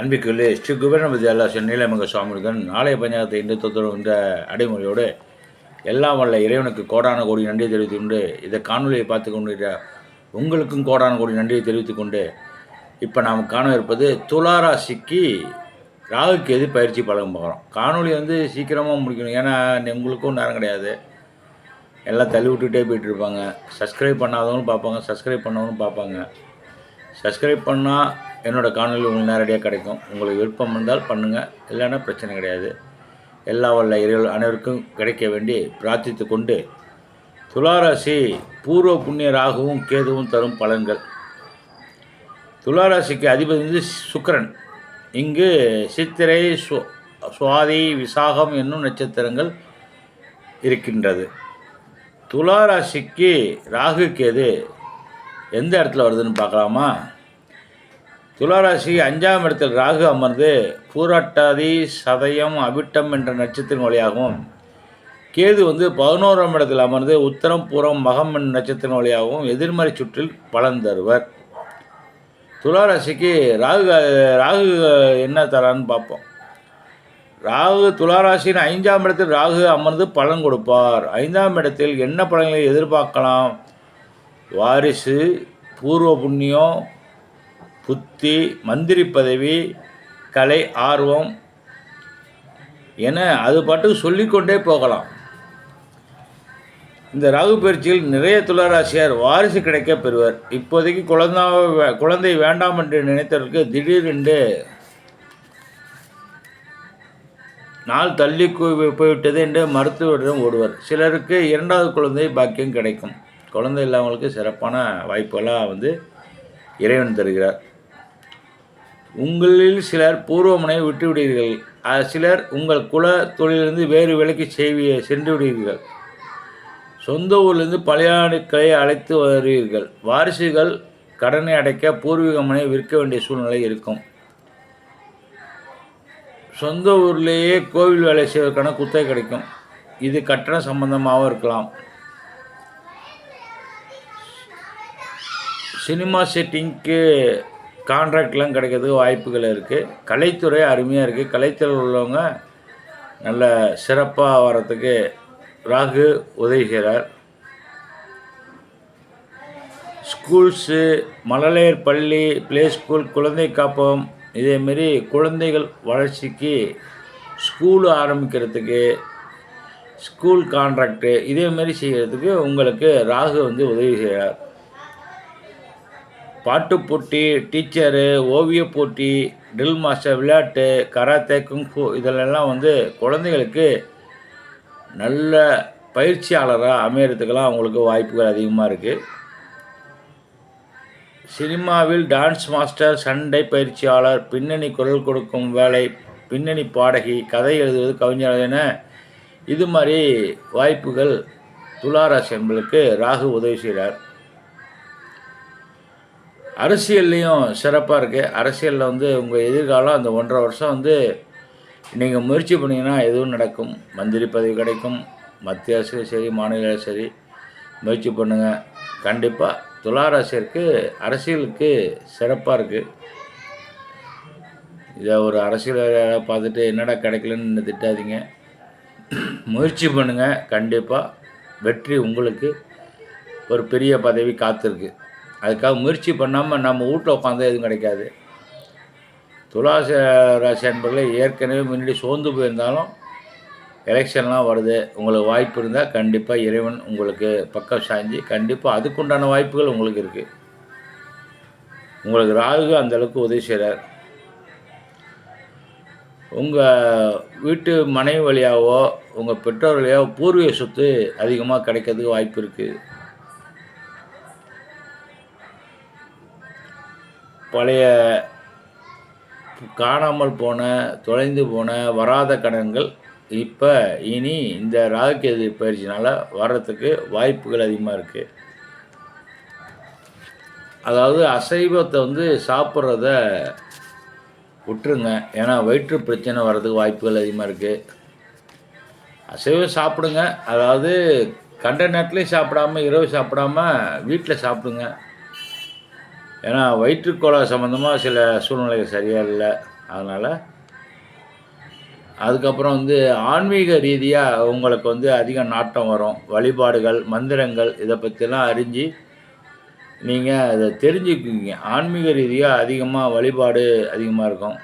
அன்பிக்குள்ளே ஸ்ரீ குபேரபதி அல்லா நீலமங்க சுவாமிகள் நாளைய பஞ்சாயத்தை இன்று தொத்தரும் என்ற அடைமொழியோடு எல்லாம் வல்ல இறைவனுக்கு கோடான கோடி நன்றியை தெரிவித்துக் கொண்டு இந்த காணொலியை பார்த்து கொண்டிருக்கிற உங்களுக்கும் கோடான கோடி நன்றியை தெரிவித்து கொண்டு இப்போ நாம் காண இருப்பது துளாராசிக்கு ராகுக்கு எது பயிற்சி பழகம் போகிறோம் காணொலி வந்து சீக்கிரமாக முடிக்கணும். ஏன்னா உங்களுக்கும் நேரம் கிடையாது. எல்லாம் தள்ளி விட்டுட்டே போயிட்டு இருப்பாங்க. சப்ஸ்கிரைப் பண்ணாதவங்களும் பார்ப்பாங்க. சப்ஸ்கிரைப் பண்ணவங்களும் பார்ப்பாங்க. சப்ஸ்கிரைப் பண்ணால் என்னோடய காணொலி உங்களுக்கு நேரடியாக கிடைக்கும். உங்களுக்கு விருப்பம் இருந்தால் பண்ணுங்கள் இல்லைன்னா பிரச்சனை கிடையாது. எல்லா வல்ல இறைவல் அனைவருக்கும் கிடைக்க வேண்டி பிரார்த்தித்து கொண்டு துளாராசி பூர்வ புண்ணிய ராகுவும் கேதுவும் தரும் பலன்கள். துளாராசிக்கு அதிபதி வந்து சுக்கரன். இங்கு சித்திரை சு சுவாதி விசாகம் என்னும் நட்சத்திரங்கள் இருக்கின்றது. துளாராசிக்கு ராகு கேது எந்த இடத்துல வருதுன்னு பார்க்கலாமா? துளாராசி அஞ்சாம் இடத்தில் ராகு அமர்ந்து பூராட்டாதி சதயம் அவிட்டம் என்ற நட்சத்திரம் வழியாகவும் கேது வந்து பதினோராம் இடத்தில் அமர்ந்து உத்தரம் பூரம் மகம் என்ற நட்சத்திரம் வழியாகவும் எதிர்மறை சுற்றில் பலன் தருவர். துளாராசிக்கு ராகு ராகு என்ன தரான்னு பார்ப்போம். ராகு துளாராசின் ஐந்தாம் இடத்தில் ராகு அமர்ந்து பலன் கொடுப்பார். ஐந்தாம் இடத்தில் என்ன பலன்களை எதிர்பார்க்கலாம்? வாரிசு பூர்வ புண்ணியம் புத்தி மந்திரி பதவி கலை ஆர்வம் என அது பாட்டுக்கு சொல்லிக்கொண்டே போகலாம். இந்த ராகு பயிற்சியில் நிறைய துளராசியார் வாரிசு கிடைக்க பெறுவர். இப்போதைக்கு குழந்தா குழந்தை வேண்டாம் என்று நினைத்தவர்களுக்கு திடீரென்று நாள் தள்ளி போய்விட்டது என்று மருத்துவரிடம் ஓடுவர். சிலருக்கு இரண்டாவது குழந்தை பாக்கியம் கிடைக்கும். குழந்தை இல்லாதவங்களுக்கு சிறப்பான வாய்ப்புகளாக வந்து இறைவன் தருகிறார். உங்களில் சிலர் பூர்வமனை விட்டுவிடுவீர்கள் சிலர் உங்கள் குல தொழிலிருந்து வேறு விலைக்கு செய்விய சென்று விடுவீர்கள் சொந்த ஊரிலிருந்து பழையாட்களை அழைத்து வருவீர்கள் வாரிசுகள் கடனை அடைக்க பூர்வீக மனை விற்க வேண்டிய சூழ்நிலை இருக்கும். சொந்த ஊர்லேயே கோவில் வேலை செய்வதற்கான குத்தகை கிடைக்கும். இது கட்டண சம்பந்தமாகவும் இருக்கலாம். சினிமா செட்டிங்க்கு கான்ட்ராக்ட்லாம் கிடைக்கிறதுக்கு வாய்ப்புகள் இருக்குது கலைத்துறை அருமையாக இருக்குது கலைத்துறை உள்ளவங்க நல்ல சிறப்பாக வர்றதுக்கு ராகு உதவுகிறார். ஸ்கூல்ஸு மழலையர் பள்ளி ப்ளே ஸ்கூல் குழந்தை காப்பகம் இதேமாரி குழந்தைகள் வளர்ச்சிக்கு ஸ்கூல் ஆரம்பிக்கிறதுக்கு ஸ்கூல் கான்ட்ராக்டு இதேமாரி செய்கிறதுக்கு உங்களுக்கு ராகு வந்து உதவுகிறார். பாட்டு போட்டி டீச்சரு ஓவியப் போட்டி ட்ரில் மாஸ்டர் விளையாட்டு கராத்தே குங்ஃபு இதிலெல்லாம் வந்து குழந்தைகளுக்கு நல்ல பயிற்சியாளராக அமையறதுக்கெல்லாம் அவங்களுக்கு வாய்ப்புகள் அதிகமாக இருக்குது சினிமாவில் டான்ஸ் மாஸ்டர் சண்டை பயிற்சியாளர் பின்னணி குரல் கொடுக்கும் வேலை பின்னணி பாடகி கதை எழுதுவது கவிஞர் என இது மாதிரி வாய்ப்புகள் துளாராசி என்பதற்கு ராகு உதவி செய்கிறார். அரசியல்லையும் சிறப்பாக இருக்குது அரசியலில் வந்து உங்கள் எதிர்காலம் அந்த ஒன்றரை வருஷம் வந்து நீங்கள் முயற்சி பண்ணிங்கன்னா எதுவும் நடக்கும். மந்திரி பதவி கிடைக்கும். மத்திய அரசுலையும் சரி மாநில சரி. முயற்சி பண்ணுங்கள் கண்டிப்பாக துளாராசியருக்கு அரசியலுக்கு சிறப்பாக இருக்குது இதை ஒரு அரசியல் பார்த்துட்டு என்னடா கிடைக்கலன்னு திட்டாதீங்க. முயற்சி பண்ணுங்கள் கண்டிப்பாக வெற்றி உங்களுக்கு ஒரு பெரிய பதவி காத்திருக்கு. அதுக்காக முயற்சி பண்ணாமல் நம்ம வீட்டில் உட்காந்தா எதுவும் கிடைக்காது. துலாச ராசி அன்பர்களை ஏற்கனவே முன்னாடி சோர்ந்து போயிருந்தாலும் எலெக்ஷன்லாம் வருது. உங்களுக்கு வாய்ப்பு இருந்தால் கண்டிப்பாக இறைவன் உங்களுக்கு பக்கம் சாய்ஞ்சி கண்டிப்பாக அதுக்குண்டான வாய்ப்புகள் உங்களுக்கு இருக்குது உங்களுக்கு ராகு அந்தளவுக்கு உதவி செய்கிறார் உங்கள் வீட்டு மனைவி வழியாவோ உங்கள் பெற்றோர் வழியாவோ பூர்வீக சொத்து அதிகமாக கிடைக்கிறதுக்கு வாய்ப்பு இருக்குது பழைய காணாமல் போன தொலைந்து போன வராத கடன்கள் இப்போ இனி இந்த ராகுகேது பயிற்சினால் வர்றதுக்கு வாய்ப்புகள் அதிகமாக இருக்குது அதாவது அசைவத்தை வந்து சாப்பிட்றத விட்டுருங்க. ஏன்னா வயிற்று பிரச்சனை வர்றதுக்கு வாய்ப்புகள் அதிகமாக இருக்குது அசைவம் சாப்பிடுங்க. அதாவது கண்ட நேரத்துலேயும் சாப்பிடாம இரவு சாப்பிடாம வீட்டில் சாப்பிடுங்க. ஏன்னா வயிற்றுக்கோளா சம்மந்தமாக சில சூழ்நிலைகள் சரியாக இல்லை. அதனால் அதுக்கப்புறம் வந்து ஆன்மீக ரீதியாக உங்களுக்கு வந்து அதிக நாட்டம் வரும். வழிபாடுகள் மந்திரங்கள் இதை பற்றிலாம் அறிஞ்சு நீங்கள் அதை தெரிஞ்சுக்குவீங்க. ஆன்மீக ரீதியாக அதிகமாக வழிபாடு அதிகமாக இருக்கும்.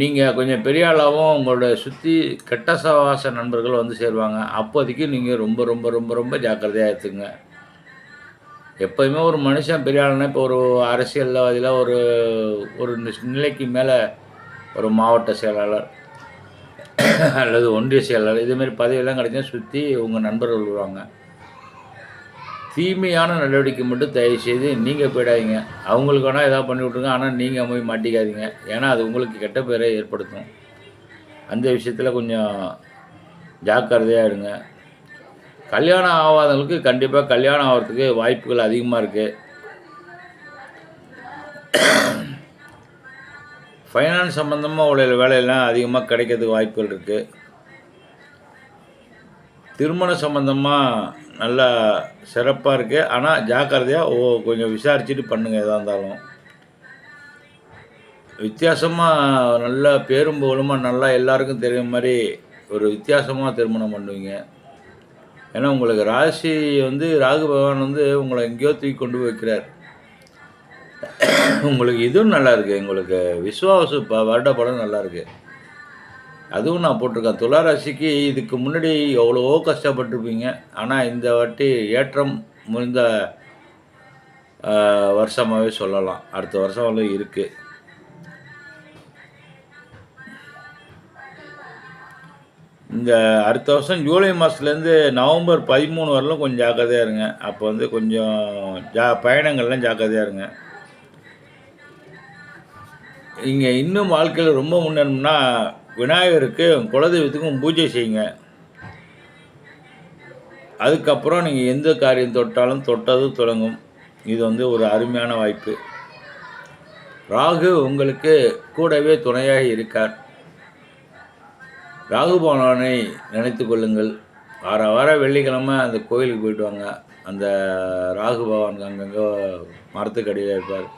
நீங்கள் கொஞ்சம் பெரிய ஆளாகவும் உங்களோட சுற்றி கெட்ட சவாச நண்பர்கள் வந்து சேருவாங்க. அப்போதைக்கு நீங்கள் ரொம்ப ரொம்ப ரொம்ப ரொம்ப ஜாக்கிரதையாக எடுத்துங்க எப்போயுமே ஒரு மனுஷன் பெரிய ஆளுனா இப்போ ஒரு அரசியல்வாதியில் ஒரு ஒரு நிலைக்கு மேலே ஒரு மாவட்ட செயலாளர் அல்லது ஒன்றிய செயலாளர் இதுமாரி பதவியெல்லாம் கிடைச்சா சுற்றி உங்கள் நண்பர்கள் வருவாங்க. தீமையான நடவடிக்கை மட்டும் தயவு செய்து நீங்கள் போயிடாதீங்க. அவங்களுக்கு வேணால் ஏதாவது பண்ணி விட்ருங்க ஆனால் நீங்கள் போய் மாட்டிக்காதீங்க. ஏன்னா அது உங்களுக்கு கெட்ட பேரை ஏற்படுத்தும். அந்த விஷயத்தில் கொஞ்சம் ஜாக்கிரதையாக இருங்க. கல்யாணம் ஆகாதவங்களுக்கு கண்டிப்பாக கல்யாணம் ஆகிறதுக்கு வாய்ப்புகள் அதிகமாக இருக்குது ஃபைனான்ஸ் சம்மந்தமாக உள்ள வேலையெல்லாம் அதிகமாக கிடைக்கிறதுக்கு வாய்ப்புகள் இருக்குது திருமண சம்மந்தமாக நல்லா சிறப்பாக இருக்குது ஆனால் ஜாக்கிரதையாக ஓ கொஞ்சம் விசாரிச்சுட்டு பண்ணுங்கள் எதாக இருந்தாலும். வித்தியாசமாக நல்லா பேரும் புகழுமாக நல்லா எல்லாருக்கும் தெரியும் மாதிரி ஒரு வித்தியாசமாக திருமணம் பண்ணுவீங்க. ஏன்னா உங்களுக்கு ராசி வந்து ராகு பகவான் வந்து உங்களை எங்கேயோ தூக்கி கொண்டு வைக்கிறார் உங்களுக்கு இதுவும் நல்லா இருக்குது உங்களுக்கு விஸ்வாசு ப வருட படம் நல்லா இருக்குது அதுவும் நான் போட்டிருக்கேன். துலா ராசிக்கு இதுக்கு முன்னாடி எவ்வளவோ கஷ்டப்பட்டிருப்பீங்க. ஆனால் இந்த வாட்டி ஏற்றம் முடிந்த வருஷமாகவே சொல்லலாம். அடுத்த வருஷம் இருக்குது இந்த அடுத்த வருஷம் ஜூலை மாதத்துலேருந்து நவம்பர் பதிமூணு வரலும் கொஞ்சம் ஜாக்கிரதையாக இருங்க. அப்போ வந்து கொஞ்சம் ஜா பயணங்கள்லாம் ஜாக்கிரதையாக இருங்க. இங்கே இன்னும் வாழ்க்கையில் ரொம்ப முன்னேறணும்னா விநாயகருக்கு குலதெய்வத்துக்கும் பூஜை செய்யுங்க. அதுக்கப்புறம் நீங்கள் எந்த காரியம் தொட்டாலும் தொட்டதும் தொடங்கும். இது வந்து ஒரு அருமையான வாய்ப்பு. ராகு உங்களுக்கு கூடவே துணையாக இருக்கார். ராகு பகவானை நினைத்து கொள்ளுங்கள். வார வாரம் வெள்ளிக்கிழமை அந்த கோயிலுக்கு போயிட்டு வாங்க. அந்த ராகு பகவான் அங்கங்கே மரத்துக்கடியில் இருப்பார்.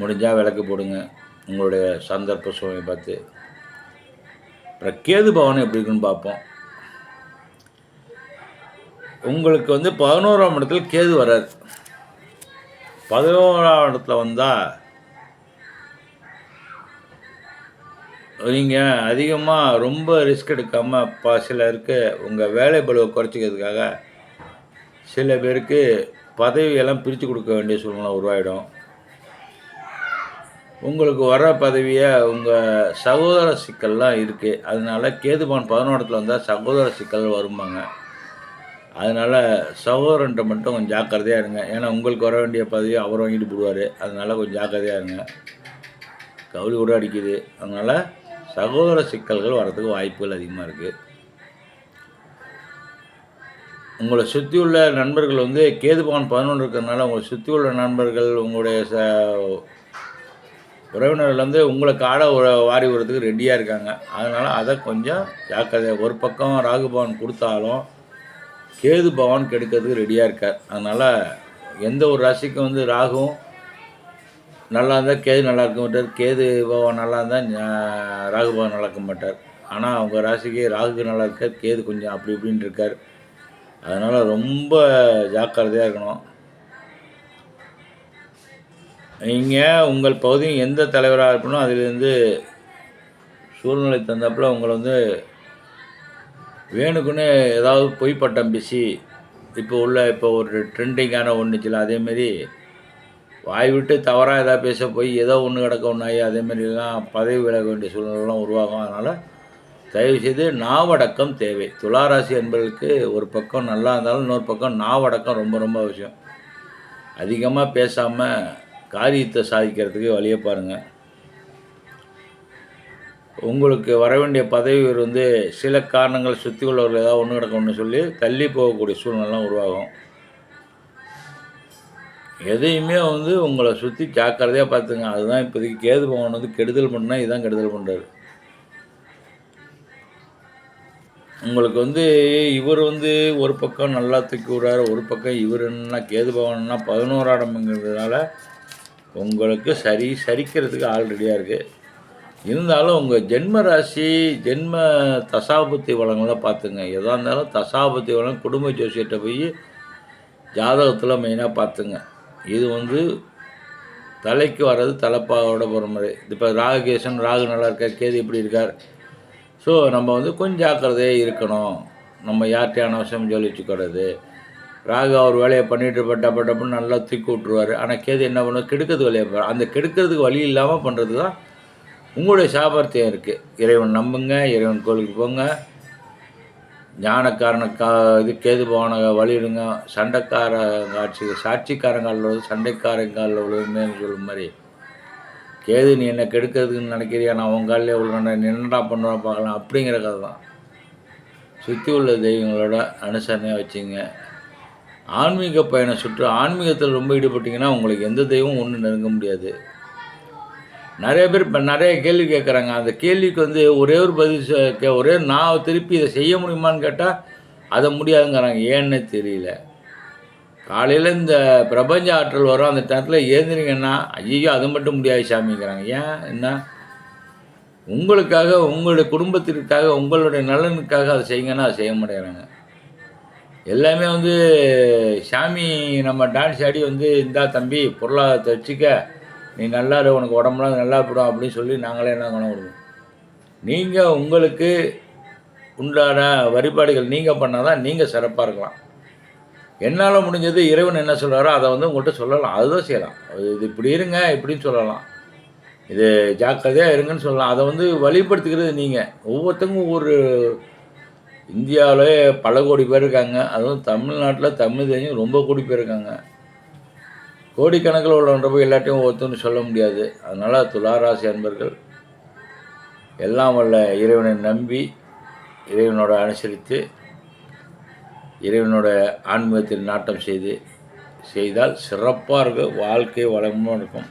முடிஞ்சால் விளக்கு போடுங்க. உங்களுடைய சந்தர்ப்ப சூழ்நிலை பார்த்து. அப்புறம் கேது பவன் எப்படி இருக்குன்னு பார்ப்போம். உங்களுக்கு வந்து பதினோராம் இடத்துல கேது வராது பதினோராம் இடத்துல வந்தால் நீங்கள் அதிகமாக ரொம்ப ரிஸ்க் எடுக்காமல் ப சிலருக்கு உங்கள் வேலை பளுவை குறைச்சிக்கிறதுக்காக சில பேருக்கு பதவியெல்லாம் பிரித்து கொடுக்க வேண்டிய சூழ்நிலை உருவாயிடும். உங்களுக்கு வர பதவியை உங்கள் சகோதர சிக்கல்லாம் இருக்குது அதனால் கேதுபான் பதினோடத்தில் வந்தால் சகோதர சிக்கல் வரும்பாங்க. அதனால் சகோதரன்ட்ட மட்டும் கொஞ்சம் ஜாக்கிரதையாக இருங்க. ஏன்னா உங்களுக்கு வர வேண்டிய பதவியை அவர் வாங்கிட்டு போடுவார் அதனால் கொஞ்சம் ஜாக்கிரதையாக இருங்க. கவுளி கூட அடிக்குது. அதனால் சகோதர சிக்கல்கள் வரதுக்கு வாய்ப்புகள் அதிகமாக இருக்குது உங்களை சுற்றி உள்ள நண்பர்கள் வந்து கேதுபான் பதினொன்று இருக்கிறதுனால உங்களை சுற்றி உள்ள நண்பர்கள் உங்களுடைய ச உறவினர்கள் வந்து உங்களை காடை வாரி விடுறதுக்கு ரெடியாக இருக்காங்க. அதனால் அதை கொஞ்சம் ஜாக்கிரதையாக ஒரு பக்கம் ராகுபவன் கொடுத்தாலும் கேது பவன் கெடுக்கிறதுக்கு ரெடியாக இருக்கார். அதனால் எந்த ஒரு ராசிக்கும் வந்து ராகுவும் நல்லா இருந்தால் கேது நல்லா இருக்க மாட்டார் கேது பகவான் நல்லா இருந்தால் ராகு பகவான் நல்லா இருக்க மாட்டார் ஆனால் அவங்க ராசிக்கு ராகுக்கு நல்லா இருக்கார் கேது கொஞ்சம் அப்படி இப்படின்னு இருக்கார் அதனால் ரொம்ப ஜாக்கிரதையாக இருக்கணும். நீங்கள் உங்கள் பகுதியும் எந்த தலைவராக இருக்கணும் அதிலிருந்து சூழ்நிலை தந்தாப்புல உங்களை வந்து வேணுக்குன்னு ஏதாவது பொய் பட்டம் பேசி இப்போ உள்ள இப்போ ஒரு ட்ரெண்டிங்கான ஒன்றுச்சுல அதேமாரி வாய் விட்டு தவறாக எதாவது பேச போய் ஏதோ ஒன்று கிடக்க ஒன்றாயி அதேமாரிலாம் பதவி விலக வேண்டிய சூழ்நிலைலாம் உருவாகும். அதனால் தயவுசெய்து நாவடக்கம் தேவை. துளாராசி என்பதற்கு ஒரு பக்கம் நல்லா இருந்தாலும் இன்னொரு பக்கம் நாவடக்கம் ரொம்ப ரொம்ப அவசியம். அதிகமாக பேசாமல் காரியத்தை சாதிக்கிறதுக்கு வழியை பாருங்கள் உங்களுக்கு வர வேண்டிய பதவி வந்து சில காரணங்கள் சுற்றி உள்ளவர்கள் ஏதாவது ஒன்று கிடக்கும்னு சொல்லி தள்ளி போகக்கூடிய சூழ்நிலாம் உருவாகும். எதையுமே வந்து உங்களை சுற்றி ஜாக்கிரதையாக பார்த்துங்க. அதுதான் இப்போதைக்கு கேது பகவான் வந்து கெடுதல் பண்ணால் இதுதான் கெடுதல் பண்ணுறாரு உங்களுக்கு வந்து இவர் வந்து ஒரு பக்கம் நல்லா தூக்கி விடுறாரு ஒரு பக்கம் இவர் என்ன கேது பவன்னா பதினோராடம்ங்கிறதுனால உங்களுக்கு சரி சரிக்கிறதுக்கு ஆள் ரெடியாக இருக்குது இருந்தாலும் உங்கள் ஜென்ம ராசி ஜென்ம தசாபத்தி வளங்களை பார்த்துங்க. எதாக இருந்தாலும் தசாபத்தி வளம் குடும்ப ஜோசியத்தை போய் ஜாதகத்தில் மெயினாக பார்த்துங்க. இது வந்து தலைக்கு வர்றது தலைப்பாவோட போகிற மாதிரி இப்போ ராகுகேசன் ராகு நல்லா இருக்கார் கேது இப்படி இருக்கார். ஸோ நம்ம வந்து கொஞ்சம் ஜாக்கிரதையாக இருக்கணும். நம்ம யார்கிட்டையும் அனவசியம் சொல்லி வச்சுக்கிறது ராகு அவர் வேலையை பண்ணிட்டு பட்ட பட்டப்புன்னு நல்லா தூக்கி விட்ருவார் ஆனால் கேது என்ன பண்ணுவோம் கெடுக்கிறது வேலையை பாரு அந்த கெடுக்கிறதுக்கு வழி இல்லாமல் பண்ணுறது தான் உங்களுடைய சாமர்த்தியம் இருக்குது இறைவன் நம்புங்க இறைவன் கோயிலுக்கு போங்க. ஞானக்காரனுக்கா இது கேது போன வழியிடுங்க. சண்டைக்கார காட்சி சாட்சிக்காரங்காலில் உள்ளது சண்டைக்காரங்காலில் விழுவுமேன்னு சொல்லும் மாதிரி. கேது நீ என்ன கெடுக்கிறதுக்குன்னு நினைக்கிறியா? நான் உன் காலில் விழுறேன் நீ என்னடா பண்ணுவேன் பார்க்கலாம். அப்படிங்கிற கதை தான். சுற்றி உள்ள தெய்வங்களோட அனுசரணையாக வச்சுங்க. ஆன்மீக பயணம் சுற்று ஆன்மீகத்தில் ரொம்ப ஈடுபட்டிங்கன்னா உங்களுக்கு எந்த தெய்வம் ஒன்றும் நெருங்க முடியாது. நிறைய பேர் இப்போ நிறைய கேள்வி கேட்குறாங்க அந்த கேள்விக்கு வந்து ஒரே ஒரு பதில் கே- ஒரே நான் திருப்பி இதை செய்ய முடியுமான்னு கேட்டால் அதை முடியாதுங்கிறாங்க. ஏன்னு தெரியல. காலையில் இந்த பிரபஞ்ச ஆற்றல் வரும். அந்த நேரத்தில் ஏந்திரிங்கன்னா ஐயோ அது மட்டும் முடியாது சாமிங்கிறாங்க. ஏன்? என்ன? உங்களுக்காக உங்களுடைய குடும்பத்திற்காக உங்களுடைய நலனுக்காக அதை செய்யுங்கன்னா அதை செய்ய மாட்டேங்கிறாங்க. எல்லாமே வந்து சாமி நம்ம டான்ஸ் ஆடி வந்து இந்தா தம்பி பொருளாதாரத்தை வச்சுக்க நீ நல்லா இரு உனக்கு உடம்புலாம் நல்லா போடும் அப்படின்னு சொல்லி நாங்களே என்ன குணம் கொடுப்போம். நீங்கள் உங்களுக்கு உண்டான வழிபாடுகள் நீங்கள் பண்ணால் தான் நீங்கள் சிறப்பாக இருக்கலாம். என்னால் முடிஞ்சது இறைவன் என்ன சொல்கிறாரோ அதை வந்து உங்கள்கிட்ட சொல்லலாம். அதுதான் செய்யலாம். இது இப்படி இருங்க இப்படின்னு சொல்லலாம். இது ஜாக்கிரதையாக இருங்கன்னு சொல்லலாம். அதை வந்து வழிபடுத்துக்கிறது நீங்கள் ஒவ்வொருத்தங்க ஒவ்வொரு இந்தியாவிலே பல கோடி பேர் இருக்காங்க. அதுவும் தமிழ்நாட்டில் தமிழ் தெரிஞ்சு ரொம்ப கோடி பேர் இருக்காங்க. கோடிக்கணக்கில் உள்ளவன்ற போய் எல்லாத்தையும் ஒவ்வொருத்தரும் சொல்ல முடியாது. அதனால் துளாராசி அன்பர்கள் எல்லாம் வல்ல இறைவனை நம்பி இறைவனோட அனுசரித்து இறைவனோட ஆன்மீகத்தில் நாட்டம் செய்து செய்தால் சிறப்பாக இருக்கும் வாழ்க்கை வளமும் இருக்கும்.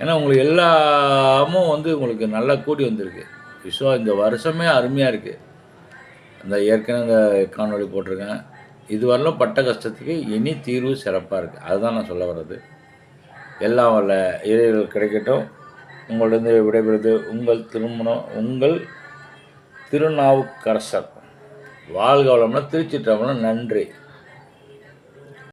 ஏன்னா உங்களுக்கு எல்லாமும் வந்து உங்களுக்கு நல்லா கூடி வந்திருக்கு. ஸோ இந்த வருஷமே அருமையாக இருக்குது அந்த ஏற்கனவே இந்த காணொளி போட்டிருக்கேன். இதுவரையிலும் பட்ட கஷ்டத்துக்கு இனி தீர்வு சிறப்பாக இருக்குது அதுதான் நான் சொல்ல வர்றது. எல்லாம் வல்ல இறைகள் கிடைக்கட்டும். உங்களிடம் விடைபெறுது உங்கள் திருமணம் உங்கள் திருநாவுக்கரசர். வாழ்க வளம்னா திருச்சிற்றம்பலம் நன்றி.